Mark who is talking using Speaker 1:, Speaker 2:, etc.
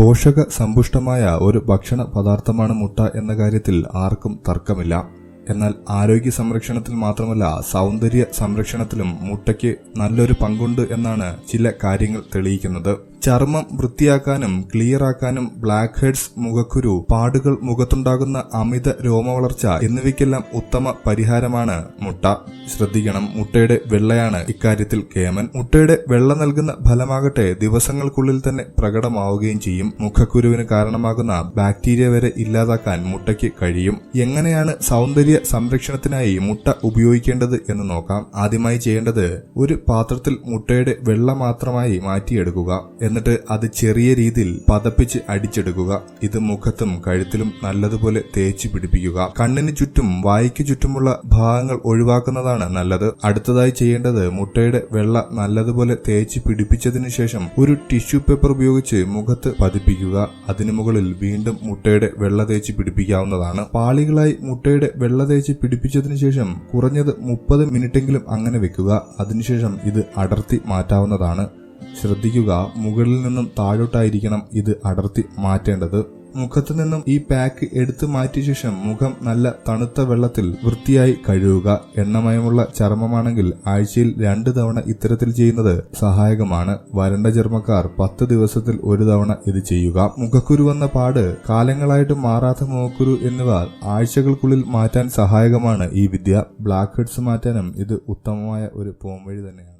Speaker 1: പോഷക സമ്പുഷ്ടമായ ഒരു ഭക്ഷണ പദാർത്ഥമാണ് മുട്ട എന്ന കാര്യത്തിൽ ആർക്കും തർക്കമില്ല. എന്നാൽ ആരോഗ്യ സംരക്ഷണത്തിൽ മാത്രമല്ല സൗന്ദര്യ സംരക്ഷണത്തിലും മുട്ടയ്ക്ക് നല്ലൊരു പങ്കുണ്ട് എന്നാണ് ചില കാര്യങ്ങൾ തെളിയിക്കുന്നത്. ചർമ്മം വൃത്തിയാക്കാനും ക്ലിയറാക്കാനും ബ്ലാക്ക് ഹെഡ്സ് മുഖക്കുരു പാടുകൾ മുഖത്തുണ്ടാകുന്ന അമിത രോമവളർച്ച എന്നിവയ്ക്കെല്ലാം ഉത്തമ പരിഹാരമാണ് മുട്ട. ശ്രദ്ധിക്കണം മുട്ടയുടെ വെള്ളയാണ് ഇക്കാര്യത്തിൽ കേമൻ. മുട്ടയുടെ വെള്ള നൽകുന്ന ഫലമാകട്ടെ ദിവസങ്ങൾക്കുള്ളിൽ തന്നെ പ്രകടമാവുകയും ചെയ്യും. മുഖക്കുരുവിന് കാരണമാകുന്ന ബാക്ടീരിയ വരെ ഇല്ലാതാക്കാൻ മുട്ടയ്ക്ക് കഴിയും. എങ്ങനെയാണ് സൗന്ദര്യ സംരക്ഷണത്തിനായി മുട്ട ഉപയോഗിക്കേണ്ടത് എന്ന് നോക്കാം. ആദ്യമായി ചെയ്യേണ്ടത് ഒരു പാത്രത്തിൽ മുട്ടയുടെ വെള്ള മാത്രമായി മാറ്റിയെടുക്കുക. എന്നിട്ട് അത് ചെറിയ രീതിയിൽ പതപ്പിച്ച് അടിച്ചെടുക്കുക. ഇത് മുഖത്തും കഴുത്തിലും നല്ലതുപോലെ തേച്ച് പിടിപ്പിക്കുക. കണ്ണിന് ചുറ്റും വായിക്ക് ചുറ്റുമുള്ള ഭാഗങ്ങൾ ഒഴിവാക്കുന്നതാണ് നല്ലത്. അടുത്തതായി ചെയ്യേണ്ടത് മുട്ടയുടെ വെള്ള നല്ലതുപോലെ തേച്ച് പിടിപ്പിച്ചതിനു ശേഷം ഒരു ടിഷ്യൂ പേപ്പർ ഉപയോഗിച്ച് മുഖത്ത് പതിപ്പിക്കുക. അതിനു മുകളിൽ വീണ്ടും മുട്ടയുടെ വെള്ള തേച്ച് പിടിപ്പിക്കാവുന്നതാണ്. പാളികളായി മുട്ടയുടെ വെള്ള തേച്ച് പിടിപ്പിച്ചതിനു ശേഷം കുറഞ്ഞത് മുപ്പത് മിനിറ്റെങ്കിലും അങ്ങനെ വെക്കുക. അതിനുശേഷം ഇത് അടർത്തി മാറ്റാവുന്നതാണ്. ശ്രദ്ധിക്കുക. മുകളിൽ നിന്നും താഴോട്ടായിരിക്കണം ഇത് അടർത്തി മാറ്റേണ്ടത്. മുഖത്തു നിന്നും ഈ പാക്ക് എടുത്തു മാറ്റിയ ശേഷം മുഖം നല്ല തണുത്ത വെള്ളത്തിൽ വൃത്തിയായി കഴുകുക. എണ്ണമയമുള്ള ചർമ്മമാണെങ്കിൽ ആഴ്ചയിൽ രണ്ടു തവണ ഇത്തരത്തിൽ ചെയ്യുന്നത് സഹായകമാണ്. വരണ്ട ചർമ്മക്കാർ പത്ത് ദിവസത്തിൽ ഒരു തവണ ഇത് ചെയ്യുക. മുഖക്കുരു വന്ന പാട് കാലങ്ങളായിട്ട് മാറാത്ത മുഖക്കുരു എന്നിവ ആഴ്ചകൾക്കുള്ളിൽ മാറ്റാൻ സഹായകമാണ് ഈ വിദ്യ. ബ്ലാക്ക് ഹെഡ്സ് മാറ്റാനും ഇത് ഉത്തമമായ ഒരു പോംവഴി തന്നെയാണ്.